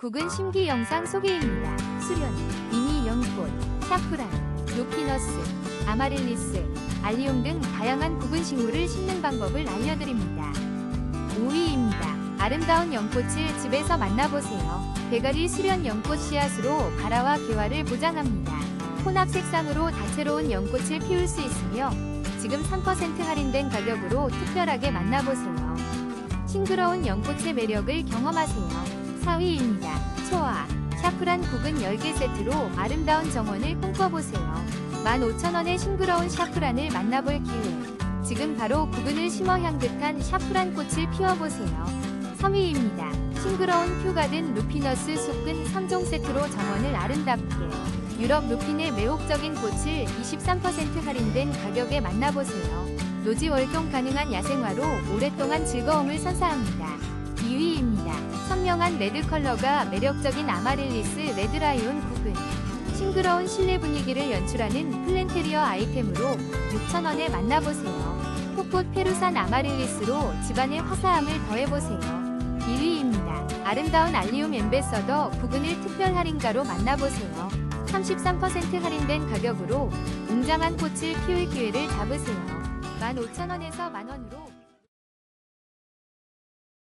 국은 심기 영상 소개입니다. 수련, 미니 연꽃, 샤프란, 루피너스, 아마릴리스, 알리움 등 다양한 국은 식물을 심는 방법을 알려드립니다. 5위입니다. 아름다운 연꽃을 집에서 만나보세요. 대가리 수련 연꽃 씨앗으로 발화와 개화를 보장합니다. 혼합 색상으로 다채로운 연꽃을 피울 수 있으며 지금 3% 할인된 가격으로 특별하게 만나보세요. 싱그러운 연꽃의 매력을 경험하세요. 4위입니다. 초아, 샤프란 국은 10개 세트로 아름다운 정원을 꿈꿔보세요. 15,000원의 싱그러운 샤프란을 만나볼 기회. 지금 바로 국은을 심어 향긋한 샤프란 꽃을 피워보세요. 3위입니다. 싱그러운 퓨가든 루피너스 숲근 3종 세트로 정원을 아름답게. 유럽 루핀의 매혹적인 꽃을 23% 할인된 가격에 만나보세요. 노지 월동 가능한 야생화로 오랫동안 즐거움을 선사합니다. 2위입니다. 선명한 레드 컬러가 매력적인 아마릴리스 레드라이온 국은 싱그러운 실내 분위기를 연출하는 플랜테리어 아이템으로 6,000원에 만나보세요. 폭꽃 페루산 아마릴리스로 집안의 화사함을 더해보세요. 1위입니다. 아름다운 알리움 엠베서더 국은을 특별 할인가로 만나보세요. 33% 할인된 가격으로 웅장한 꽃을 피울 기회를 잡으세요. 15,000원에서 만원으로